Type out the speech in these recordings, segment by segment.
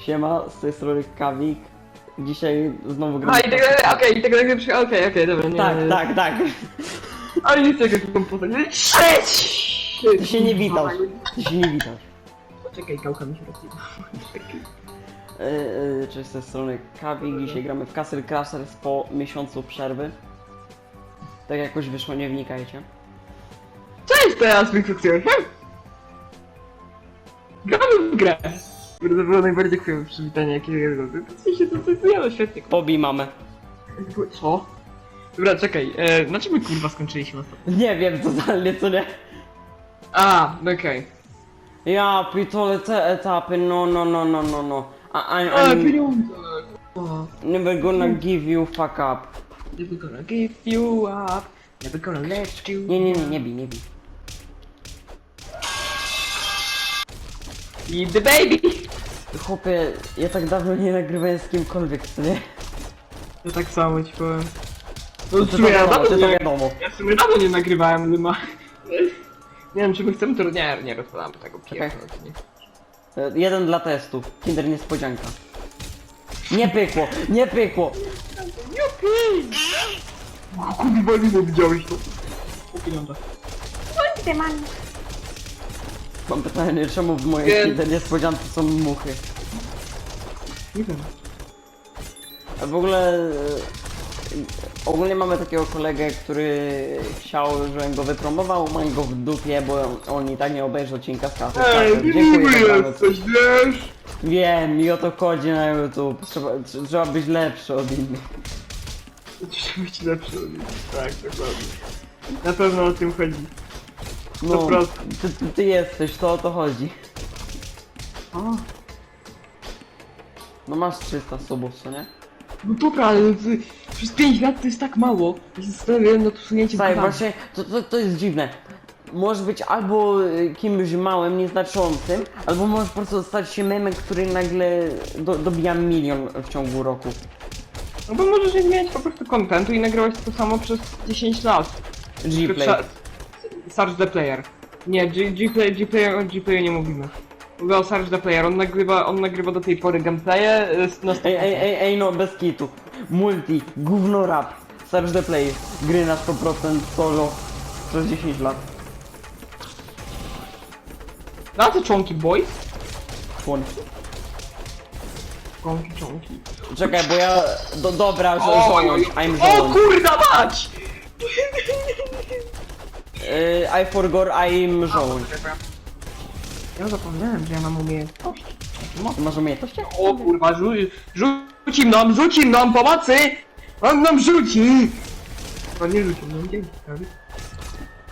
Siema, z tej strony Kawik. Dzisiaj znowu gramy. A i tak dalej, okej, i tak dalej, okej, okej, dobra, nie. Tak, tak, tak. Ale chcę jakiś komputer. Cześć! Ty się nie witasz. Ty się nie witasz. Poczekaj, gałka mi się rozbiła. Yy, yy, cześć, z tej strony Kawik. Dzisiaj gramy w Castle Crashers po miesiącu przerwy. Tak jakoś wyszło, nie wnikajcie. Cześć, teraz Wiktor. Gramy w grę. Kurde, To było najbardziej chujowe przywitanie jakiego To się to ja świetnie. Pobi mamy. Co? Dobra, czekaj, e, na czym my kurwa skończyliśmy ostatnio? Nie wiem totalnie, co nie. A, okej. Ja pitole te etapy, no, no, no, no, no, no. I, I, A, I'm pieniądze! O, never gonna give you fuck up. Never gonna give you up, never gonna let you Nie, nie, nie, nie bij, nie bij. Eat the baby! Chłopie, ja tak dawno nie nagrywałem z kimkolwiek, co nie? Ja tak samo ci powiem. To, No, to, w sumie ja wiadomo, dawno to nie, wiadomo. ja w sumie dawno nie nagrywałem, ale ma... Nie wiem, czy my chcemy to... Nie, nie rozpadamy tego nie. E, Jeden dla testów. Kinder niespodzianka. Nie pykło, nie pykło. Jupi! Kurwa, nie widziałeś to. Po pieniądze. Mam pytanie, czemu w mojej Nie. Kinder niespodziance są muchy? Nie wiem. A w ogóle... e, Ogólnie mamy takiego kolegę, który chciał, żebym go wypromował, mam go w dupie, bo on, on i tak nie obejrzy odcinka z kasy. Ej, niby dobranoc. jesteś, wiesz? Wiem, i o to chodzi na YouTube. Trzeba, tr- trzeba być lepszy od innych. Trzeba być lepszy od nich. Tak, dokładnie. Na pewno o tym chodzi. No, ty, ty, ty jesteś, to o to chodzi. No masz 300 subów, co nie? no dobra, ale ty, przez 5 lat to jest tak mało. Ja się zastanawiałem na to sunięcie Słuchaj, dwa. właśnie, to, to, to jest dziwne. Możesz być albo y, kimś małym, nieznaczącym, albo możesz po prostu stać się memem, który nagle do, dobija milion w ciągu roku. No bo możesz nie zmieniać po prostu kontentu i nagrywać to samo przez 10 lat. G-Play. Trza- Search the player. Nie, G- G-Play, G-Play, o G-Playu nie mówimy. Mówię o Search the player, on nagrywa, on nagrywa do tej pory gameplaye y, na Ej, ej, ej, ej, no, bez kitu. Multi, gówno rap, search the play, gry na 100% solo przez 10 lat. Na te członki boys? Członki. Członki, członki. Czekaj, bo ja... Do, dobra, że I'm O żołądź. kurda mać! Y, I forgot I'm żołądź. Ja zapomniałem, że ja mam umiejętności. Ty masz umiejętności? O kurwa, rzu rzuci nam, rzuci nam pomocy! On nam rzuci! On nie rzucił nam, dzięki. tak?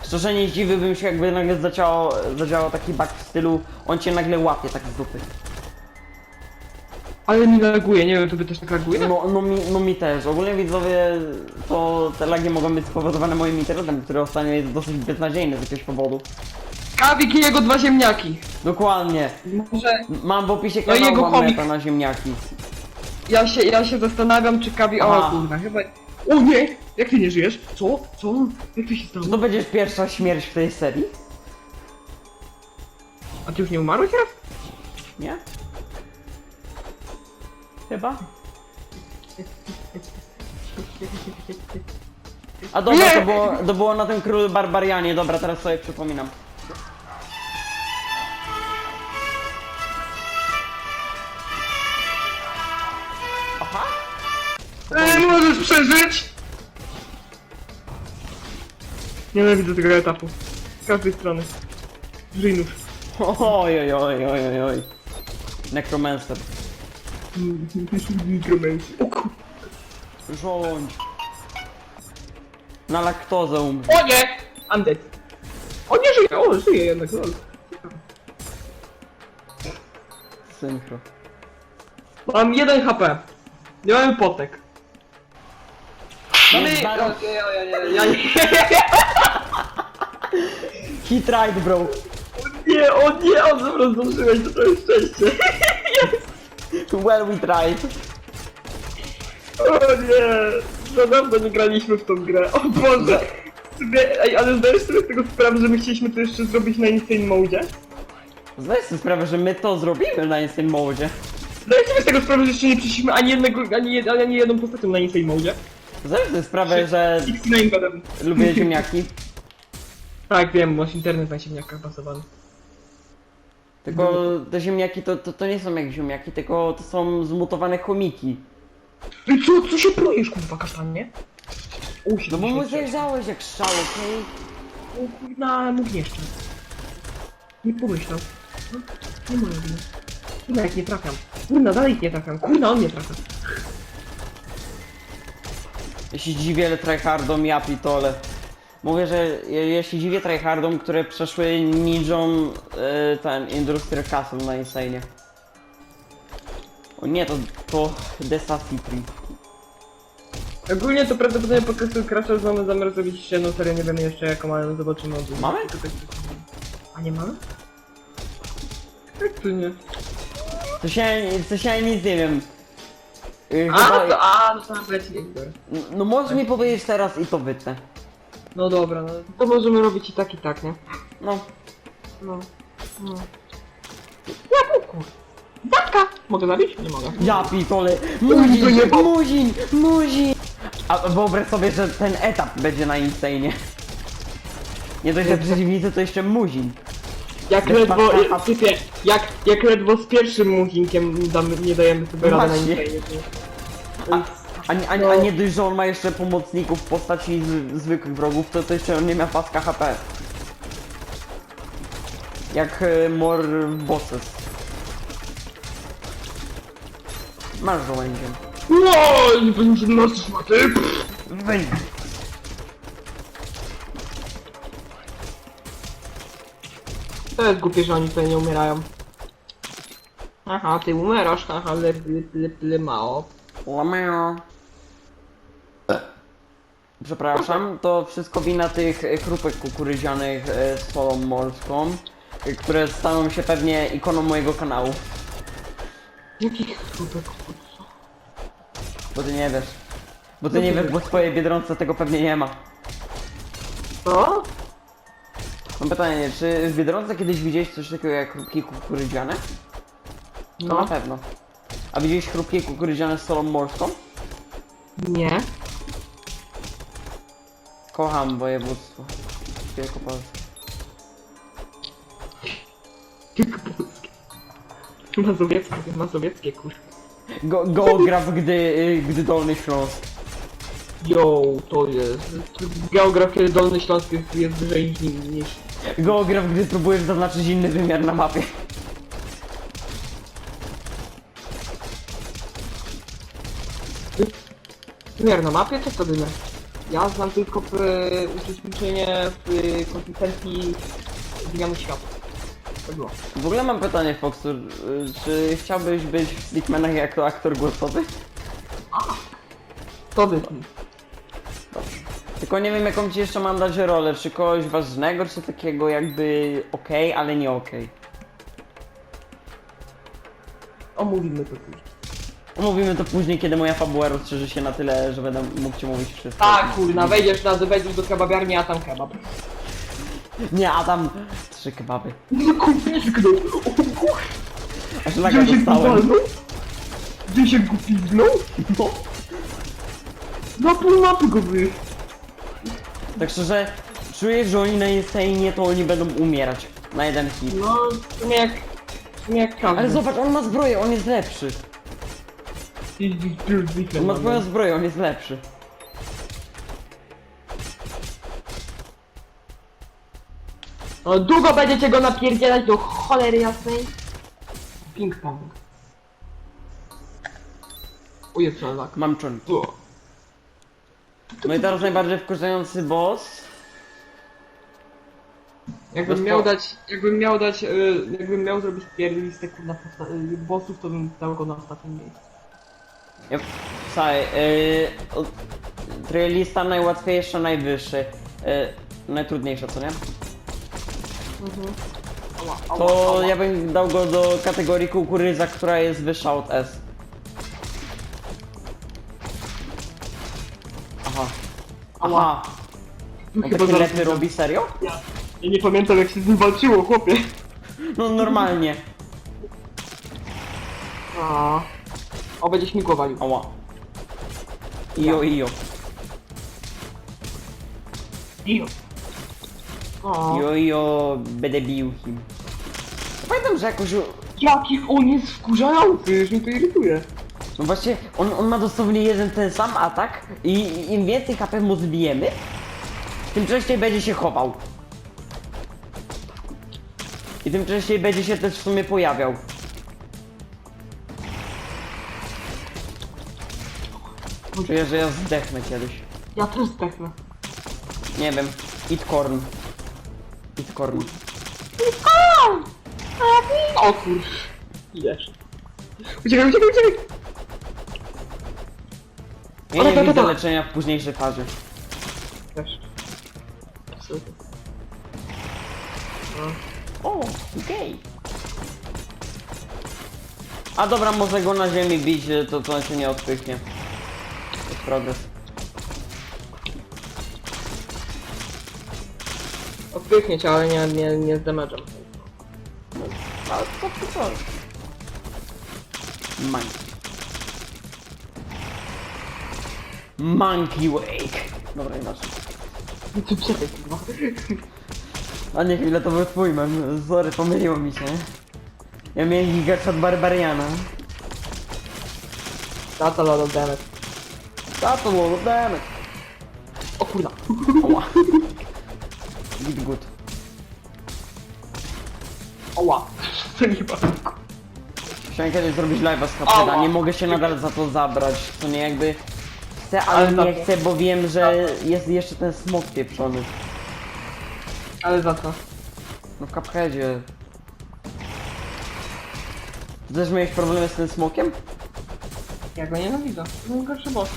Szczerze nie zdziwiłbym się, jakby nagle zadziałał, zadziałał taki bug w stylu on cię nagle łapie tak z dupy. Ale mi laguje, nie wiem, to by też tak laguje? No, no, mi, no mi też. Ogólnie widzowie, to te lagi mogą być spowodowane moim internetem, który ostatnio jest dosyć beznadziejny z jakiegoś powodu. Kawik i jego dwa ziemniaki. Dokładnie. Może Mam w opisie No i kanału jego komik. na ziemniaki. ja się, ja się zastanawiam, czy Kawi... O kurwa, chyba... O nie! Jak ty nie żyjesz? Co? Co? Jak to się stało? Czy to będzie pierwsza śmierć w tej serii? A ty już nie umarłeś raz? Nie? Chyba? A dobra, to było, to było na tym królu barbarianie, dobra, teraz sobie przypominam. Aha? Ej, możesz przeżyć! Nienawidzę tego etapu. Z każdej strony. Nóż. Oj, oj, oj, oj, oj, oj. Necromancer. Mikromancy. O kur... Żołądź. Na laktozę umrze. O nie! Undead. O nie żyje! O, żyje jednak, lol. Synchro. Mam 1 HP. Nie mamy potek. Mamy... O, bardzo- nie, o, ja nie, ja nie, He tried, bro. nie, o nie, o dobra, zdążyłeś, to to jest szczęście. Well, we tried. O nie, za dawno nie graliśmy w tą grę, o Boże. Sobie, ej, ale zdajesz sobie z tego sprawę, że my chcieliśmy to jeszcze zrobić na Insane Mode? Zdajesz sobie sprawę, że my to zrobimy na Instant Mode. Zdajesz sobie z tego sprawę, że jeszcze nie przyszliśmy ani jednego, ani, jed, ani jedną postacią na Insane Mode? Zdajesz sobie sprawę, że 69 gadam. lubię ziemniaki? Tak, wiem, masz internet na ziemniakach basowany. Tylko te ziemniaki to, to, to nie są jak ziemniaki, tylko to są zmutowane chomiki. Ty co, co się plujesz, kurwa, kasztanie? O, No bo mu zjeżdżałeś jak szał, okej? O kurna, mów jeszcze. Nie pomyślał. No, nie moja wina. Kurna, jak nie trafiam. Kurna, dalej ich nie trafiam. Kurna, on nie trafia. Ja się dziwię tryhardom, ja pitole. Mówię, że ja, ja się dziwię tryhardom, które przeszły ninją e, ten Industrial Castle na Insane. O nie, to, to Desa Citri. Ogólnie to prawdopodobnie po prostu Crashers mamy zamiar zrobić jeszcze jedną serię, nie wiemy jeszcze jaką, ale zobaczymy. Mamy? Tylko tak- A nie mamy? Jak to nie? To się, to się ja nic nie wiem. Yy, A, chyba- to, a, no to nawet nie. No możesz mi powiedzieć teraz i to wytnę. No dobra, no to możemy robić i tak i tak, nie? No. No. no. Jak kur... Zatka! Mogę zabić? Nie mogę. Ja pitole, to muzin, muzin, muzin! A wyobraź sobie, że ten etap będzie na Insane. Nie dość, że przeciwnicy, to jeszcze muzin. Jak Bez ledwo, jak, typie, jak, jak ledwo z pierwszym muzinkiem damy, nie dajemy sobie No rady na właśnie. Insane. A, a, nie- a, nie- a nie dość, że on ma jeszcze pomocników w postaci z, zwykłych wrogów, to, to jeszcze on nie ma paska HP. Jak e, more bosses. Masz żołędziem. Ło, nie będzie nos szmaty. Wyjdź. To jest głupie, że oni tutaj nie umierają. Aha, ty umierasz, haha, le, le, le, le mało. Lameo. Przepraszam, to wszystko wina tych e, chrupek kukurydzianych e, z solą morską, e, które staną się pewnie ikoną mojego kanału, Jakich kurwa? bo ty nie wiesz. Bo ty nie wiesz, bo w twojej Biedronce tego pewnie nie ma. Co? Mam pytanie, czy w Biedronce kiedyś widziałeś coś takiego jak chrupki kukurydziane? To na No. pewno. A widziałeś chrupki kukurydziane z solą morską? Nie. Kocham województwo Wielkopolskie. Tylko polskie. Mazowieckie, mazowieckie, kurwa. Go, geograf, gdy, y, gdy Dolny Śląsk. Yo, to jest. Geografia Dolny Śląsk jest, jest wyżej niż, niż... Geograf, gdy próbujesz zaznaczyć inny wymiar na mapie. Wymiar na mapie? Co to wymiar? Ja znam tylko uczestniczenie w konsekwencji zmiany świata. Było. W ogóle mam pytanie, Foxur, y, czy chciałbyś być w Stickmanach jako aktor głosowy? To by... Tylko nie wiem jaką ci jeszcze mam dać rolę, czy kogoś ważnego, czy takiego jakby okej, ale nie okej. Omówimy to później. Omówimy to później, kiedy moja fabuła rozszerzy się na tyle, że będę mógł ci mówić wszystko. Tak, kurna, wejdziesz na wejdziesz do kebabiarni, a tam kebab. Nie, Adam! Trzy kebaby. No kupiznął! O kur... Aż laga dostałem. Gdzie się kupiznął? No. Na pół mapy go wy... Tak szczerze, czuję, że oni na Insane to oni będą umierać. Na jeden hit. No, w sumie jak... W sumie jak każdy. Ale zobacz, on ma zbroję, on jest lepszy. Jeździ pił zwykle. On ma no. swoją zbroję, on jest lepszy. No, długo będziecie go napierdzielać do cholery jasnej. Ping pong. O jest szalak. Mam czun. No i teraz najbardziej wkurzający boss. Jakbym miał dać, jakbym miał dać, y, jakbym miał zrobić pierwszy listę kurna posta- y, bossów, to bym dał go na ostatnim miejscu. Ja, słuchaj, yy, trilista najłatwiejsza, najwyższy. Yy, najtrudniejsza, co nie? To ja bym dał go do kategorii kukurydza, która jest wyższa od S. Aha. Aha. On Chyba zaraz- lepy robi, serio? Ja, ja nie pamiętam jak się z nim walczyło, chłopie. No normalnie. A. O, będziesz mi głowalił. Ała. Ijo, ijo. Dio. O. Ijo, ijo, będę bił him. Pamiętam, że jakoś... Jaki on jest wkurzający, już mnie to irytuje. No właśnie, on, on ma dosłownie jeden ten sam atak i i im więcej HP mu zbijemy, tym częściej będzie się chował. I tym częściej będzie się też w sumie pojawiał. Czuję, że ja zdechnę kiedyś. Ja też zdechnę. Nie wiem. Eat corn. Eat corn. O kur... Idziesz. Uciekaj, uciekaj, uciekaj! Ja nie to- to- widzę to- leczenia w późniejszej fazie. Też. Super. O, okej. A dobra, może go na ziemi bić, to to on się nie odpychnie. To progres. Odpychnie cię, ale nie, nie, nie z damage'em. Ale to to co? Monkey. Monkey Wake. Dobra, inaczej. Ty czekaj, kurwa. A nie, chwilę to był twój mem. Sorry, pomyliło mi się. Ja miałem gigacz od Barbariana. That's a lot of damage. That's a lot of damage. O kurwa. Oła. Git good. Oła. Chciałem kiedyś zrobić live'a z Ała. nie mogę się nadal za to zabrać, to nie jakby... Chcę, ale, Ale nie chcę, bo wiem, że jest jeszcze ten smok pieprzony. Ale za co? No w Cupheadzie. Ty też miałeś problemy z tym smokiem? Ja go nienawidzę. To najgorszy boss.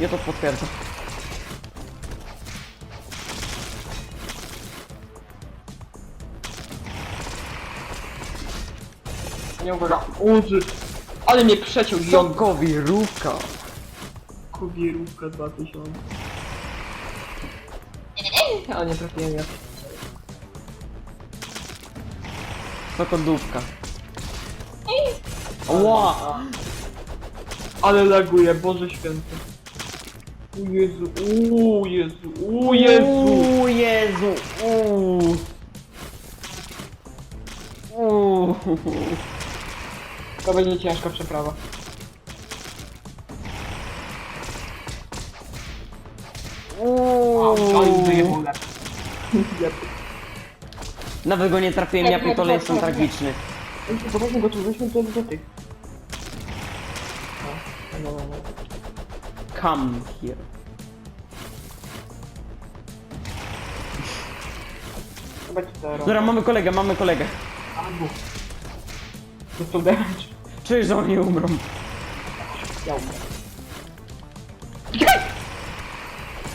Ja to potwierdzam. Nie uwaga. Uży. Ale mnie przeciął ją. Sokowirówka! Kowierówka 2000. A nie trafiłem ja. Sokodówka. Ła! Ale laguje, Boże święty. Jezu, u Jezu, u Jezu. Uuu, Jezu! Uuu. Uuu. To będzie ciężka przeprawa. Uuu. Nawet go nie trafiłem, ja pitole jestem tragiczny. Zobaczmy go tu, weźmy to do tych. Come here. To Dobra, mamy kolegę, mamy kolegę. Albo. Dostał damage. Czuję, że oni umrą. Ja umrę.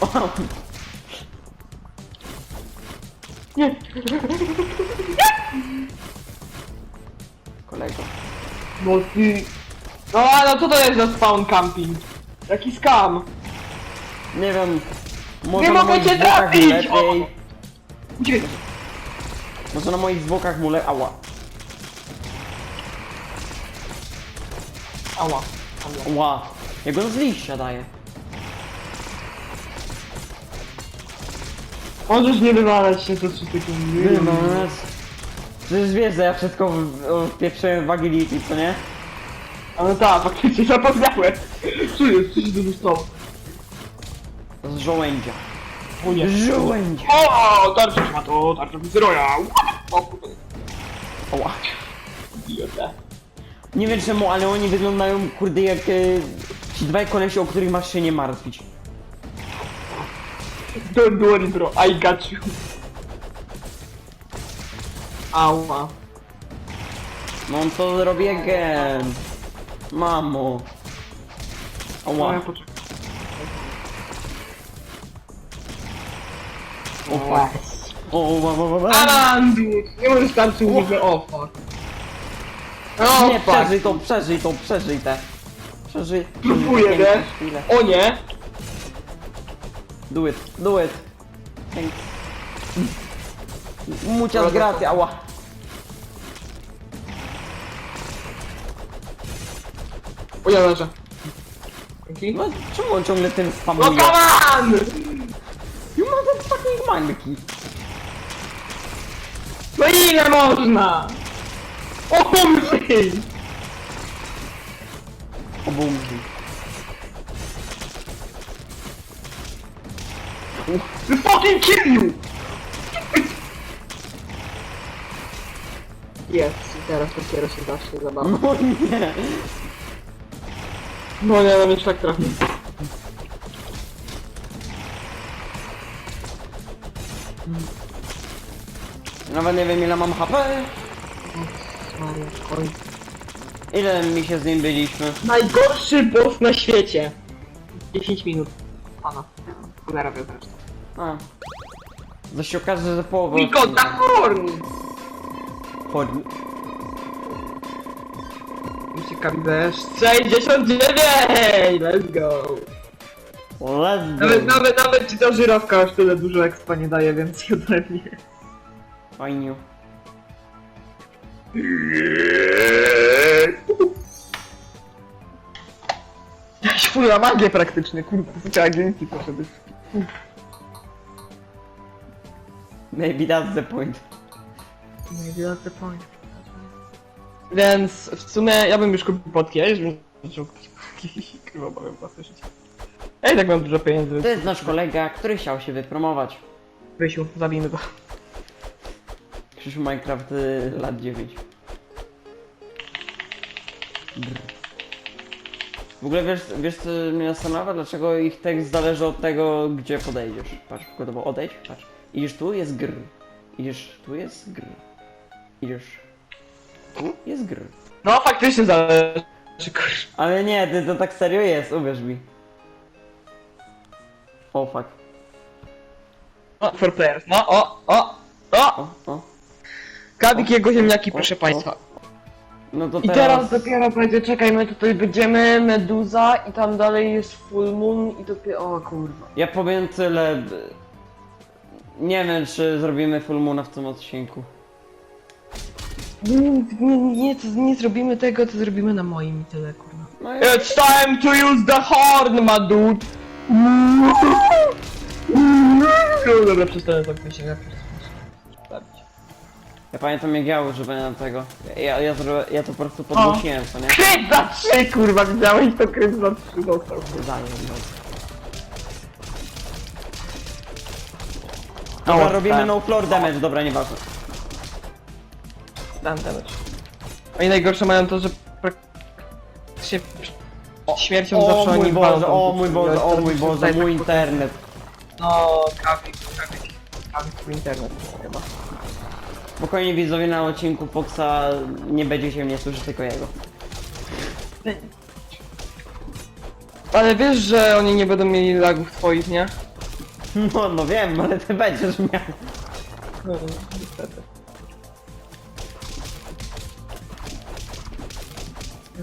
O, Nie! kolego. No ty... No ale co to jest za spawn camping? Jaki scam? Nie wiem. Może Nie na mogę moich cię zwłokach mu trafić! lepiej. Uciekaj! Może na moich zwłokach mu. Ała. Ała. Ała. Ła. Ja go z liścia daję. Możesz nie wywalać się co 3 sekundy. Ty no, nas. Przecież wiesz, że ja wszystko w- w- wpieprzyłem w agility, co nie? Ale tak, faktycznie zapomniałem. Co jest? Co się tu stało? Z żołędzia. O nie. Żołędzia. O, tarcza ma to, tarcza Wizeroja. O kurde. Ała. Idiota. Nie wiem czemu, ale oni wyglądają, kurde, jak e, ci dwaj kolesi, o których masz się nie martwić. Don't worry bro, I got you. Ała. No on to zrobi again. Mamo. No Ała. poczekaj. O fuck. O, o, o, o, o. Alan, dude! Nie możesz tarczy użyć, że o fuck. O Nie, fuck. przeżyj to, przeżyj to, przeżyj te. Przeżyj. Próbuję, przeżyj nie? chwile. O nie! Do it, do it. Thanks. Muchas gracias, ała. O, ja leżę. Dzięki. No czemu on ciągle tym No spamuje? come on! You motherfucking monkey! No ile można? Umrzyj! Obumrzyj. You fucking kill you! Jest, teraz dopiero się zacznie zabawa. No nie! No nie, no mnie tak trafił. Nawet nie wiem ile mam HP. Oj. Ile mi się z nim byliśmy? Najgorszy boss na świecie. 10 minut. Pana. Wie zresztą. A. To się okaże, że połowa... Miko, Dakorn! Chodź. Ciekawi też. 69! Let's go! Let's Nawet, go! nawet, nawet ci ta żyrafka aż tyle dużo expa nie daje więcej ode mnie. Fajnie. Jaś fuj na magię praktycznie, kurwa, co agencji poszedł. Maybe that's the point. Maybe that's the point. Więc w sumie ja bym już kupił podkieś, żebym zaczął kupić podkieś. Kurwa, bałem własne życie. Ja i tak mam dużo pieniędzy. To jest nasz kolega, który chciał się wypromować. Wysiu, zabijmy go. Krzysiu Minecraft y, lat 9. Brr. W ogóle wiesz, wiesz co mnie zastanawia? Dlaczego ich tekst zależy od tego, gdzie podejdziesz. Patrz, przykładowo odejdź, patrz. Idziesz tu, jest gr. Idziesz tu, jest gr. Idziesz jest gr. No faktycznie zależy. Ale nie, ty, to tak serio jest, uwierz mi. O fuck. O, for players, no, o, o, o! O, o. Kabik jego ziemniaki, O, proszę o. państwa. No to I teraz... teraz dopiero będzie, czekaj, my tutaj będziemy, Meduza i tam dalej jest Full Moon i dopiero, o kurwa. Ja powiem tyle. b- Nie wiem, czy zrobimy full moona w tym odcinku. Nie, nie, nie, to nie zrobimy tego, to zrobimy na moim i tyle, kurwa. No i... It's time to use the horn, my dude! No dobra, przestanę tak się lepiej. Ja pamiętam jak ja używałem tego. Ja, ja, ja to po prostu podgłosiłem, co nie? Kryt za trzy, kurwa, widziałeś to kryt za trzy dostał. No. Dobra, robimy tak. no floor damage, dobra, nieważne. Dam damage. Oni najgorsze mają to, że praktycznie śmiercią zawsze O mój oni walą Boże, o mój. Boże, o mój Boże, mój tak internet. No, kawik, kawik, kawik, mój internet chyba. Spokojnie widzowie na odcinku Foxa nie będzie się mnie słyszeć, tylko jego. Ale wiesz, że oni nie będą mieli lagów twoich, nie? No, no wiem, ale ty będziesz miał. No, niestety.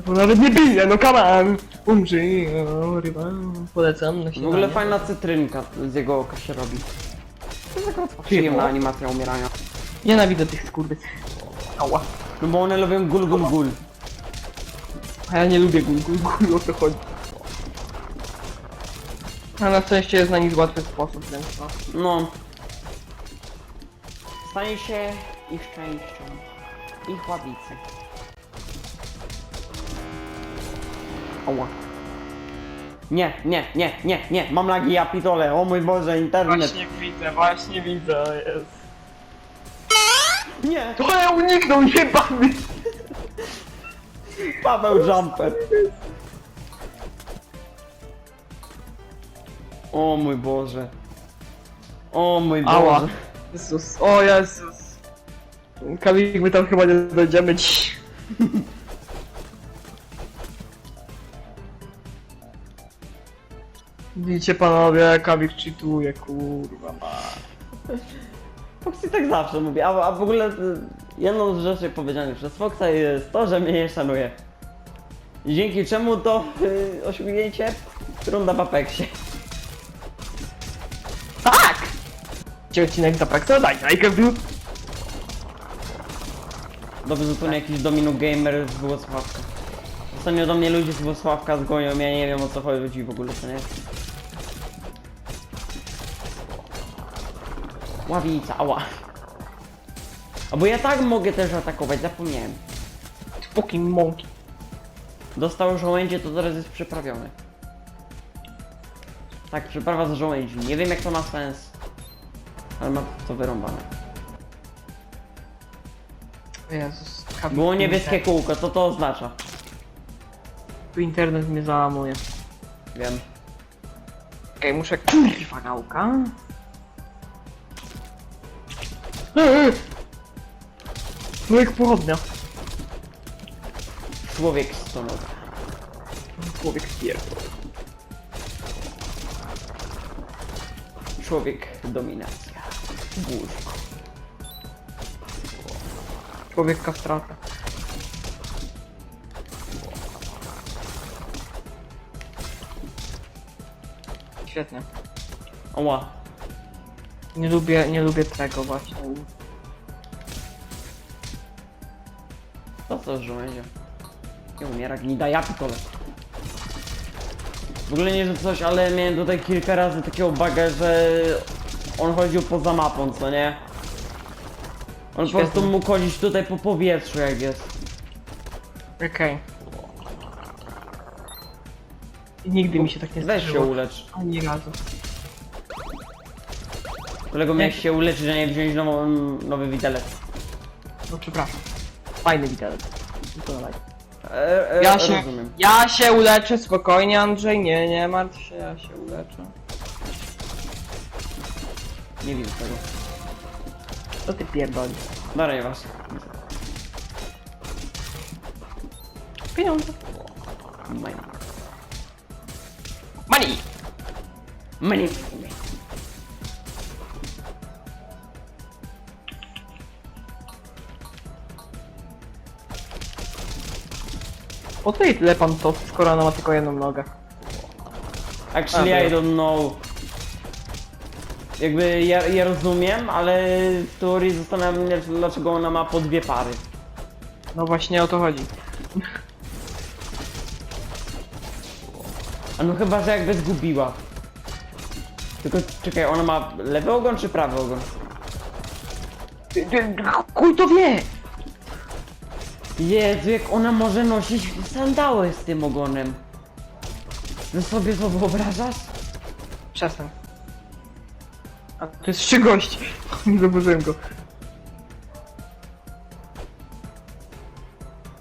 Bo nawet nie bije, no come on! Umrzyj, no, ryba, polecam na W śniadanie. ogóle fajna cytrynka z jego oka się robi. To jest akurat przyjemna animacja umierania. Nienawidzę tych skurwy. Ała. No bo one lubią gul gul gul. A ja nie lubię gul, gul, gul, o to chodzi. A na szczęście jest na nich łatwy sposób, więc no. No. Stanie się ich częścią. Ich ławicy. Ała. Nie, nie, nie, nie, nie, mam lagi, ja pitole, o mój Boże, internet. widzę, właśnie widzę, jest. Nie, To ja uniknął, jebany! Paweł Jumper. O mój Boże. O mój Ała. Boże. Jezus, o Jezus. Kawik, my tam chyba nie dojdziemy dziś. Widzicie panowie, Kawik cheatuje, kurwa ma. Foxy tak zawsze mówi, a, a w ogóle y, jedną z rzeczy powiedzianych przez Foxa jest to, że mnie nie szanuje. Dzięki czemu to y, osiągnięcie runda w Apexie. Tak! Gdzie odcinek za co? Daj, daj, Kawik. Dobrze, że to nie jakiś Domino Gamer z Włocławka. Ostatnio do mnie ludzie z Włocławka zgonią, ja nie wiem o co chodzi w ogóle, co nie? Ławica, ała. A bo ja tak mogę też atakować, zapomniałem. Fucking monkey. Dostał żołędzie, to teraz jest przyprawiony. Tak, przyprawa z żołędzi. Nie wiem jak to ma sens. Ale ma to wyrąbane. Jezus. Było niebieskie kółko, co to oznacza? Tu internet mnie załamuje. Wiem. Okej, muszę... Kurwa gałka. No jak pochodnia. Człowiek stonowy. Człowiek pierdol. Człowiek dominacja. Łóżko. Człowiek kastrata. Świetnie. Oła. Nie lubię, nie lubię tego właśnie. Co to z żołędzia? Nie umiera, gnida, ja pitole. W ogóle nie, że coś, ale miałem tutaj kilka razy takiego buga, że on chodził poza mapą, co nie? On po Świetnie. prostu mógł chodzić tutaj po powietrzu jak jest. Okej. Nigdy mi się tak nie Weź się zdarzyło. ulecz. Ani razu. Kolego miałeś się uleczyć, a nie wziąć nową, nowy widelec. No przepraszam. Fajny widelec. To dalej. E, e, Ja się, Rozumiem. ja się uleczę spokojnie Andrzej, nie, nie martw się, ja się uleczę. Nie widzę tego. Co ty pierdolisz? Nie was. Pieniądze. Money. Money! Money. Po co jej tyle pan to, skoro ona ma tylko jedną nogę? Actually, A, I don't know. Jakby ja, ja rozumiem, ale w teorii zastanawiam się, dlaczego ona ma po dwie pary. No właśnie o to chodzi. A no chyba, że jakby zgubiła. Tylko czekaj, ona ma lewy ogon czy prawy ogon? Kuj to wie! Jezu, jak ona może nosić sandały z tym ogonem. Ty sobie to wyobrażasz? Przestań. A to jest trzy gości. Nie zauważyłem go.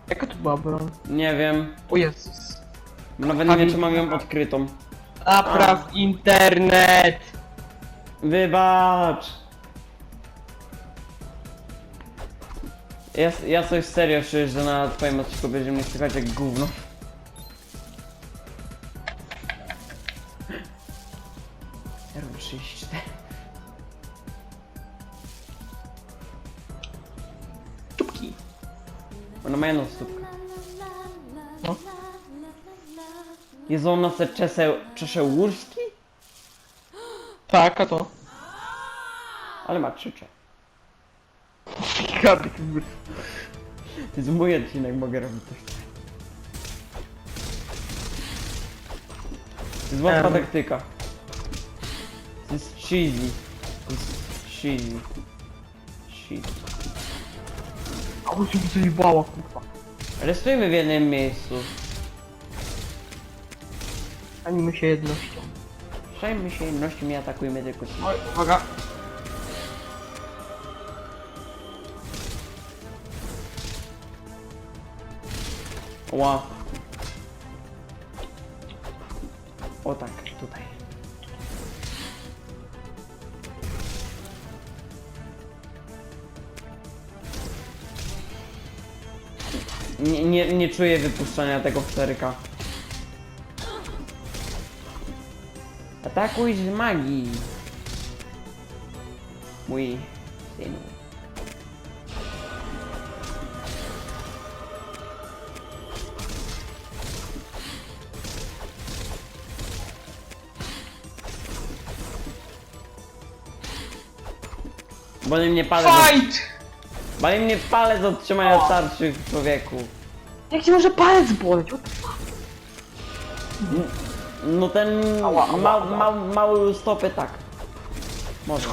Jaka to była broń? Nie wiem. O Jezus. Nawet nie wiem, czy mam ją odkrytą. Napraw internet! Wybacz! Ja, ja coś serio czuję, że na twoim odcinku będzie mnie słychać jak gówno. Error 34. Czubki. Ona ma jedną stópkę. No. Jezu, ona se czesze, czesze łóżki? Tak, a to? Ale ma krzycze. Gady, To jest mój odcinek, mogę robić coś. To jest łatwa Em. taktyka. To jest cheesy. To jest cheesy. Cheesy. A się zajebała, kurwa. Ale stoimy w jednym miejscu. Animy się jednością. Przejmy się jednością i atakujmy tylko ci. Oj, uwaga. Ła. O tak, tutaj. Nie, nie, nie czuję wypuszczania tego w 4K. Atakuj z magii. Mój synu. Boli mnie palec. Od, Fight! boli mnie palec od trzymania tarczy człowieku. Jak ci może palec boleć? What the fuck? No ten Ała, ała, ma, ała. ma, mały stopy tak. Może.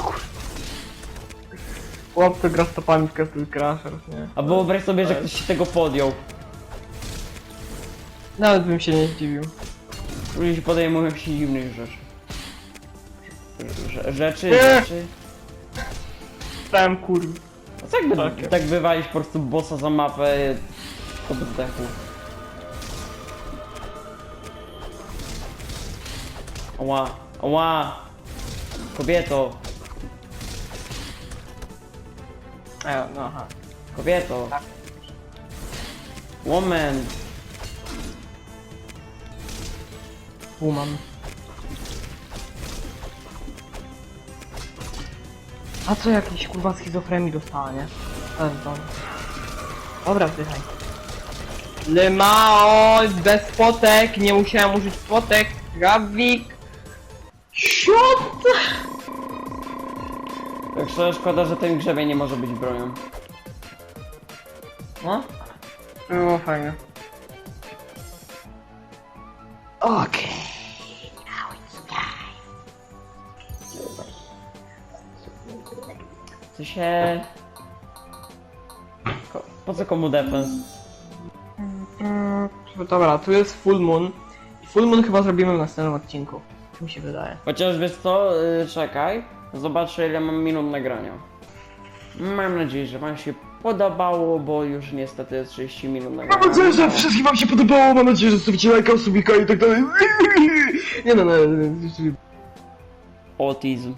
Chłop to gra stopami w Castle Crashers, nie? A wyobraź sobie, że ktoś się tego podjął. Nawet bym się nie zdziwił. Ludzie podejmują się dziwnych rzeczy. Rze- Rzeczy, Nie. rzeczy. Stałem kurwa. A co jakby Takie. tak wywalić po prostu bossa za mapę, to by zdechł. Ła, ła! Kobieto, E, no aha. kobieto. Tak. Woman. Woman. A co jakiś kurwa schizofrenii dostała, nie? To... Dobra, wdychaj. Lemao, bez potek, nie musiałem użyć potek, Gawik. Siot! Tak szczerze szkoda, że ten grzebień nie może być bronią. No? No, fajnie. Okej. Co się... Ko- Po co komu defense? Mm, dobra, tu jest Full Moon. I Full Moon chyba zrobimy w następnym odcinku. Tak Mi się wydaje. Chociaż wiesz co, yy, czekaj. Zobaczę ile mam minut nagrania. Mam nadzieję, że wam się podobało, bo już niestety jest 30 minut nagrania. Mam nadzieję, że wszystkim wam się podobało, mam nadzieję, że zostawicie lajka, subika i tak dalej. Nie no, no, no, Autism.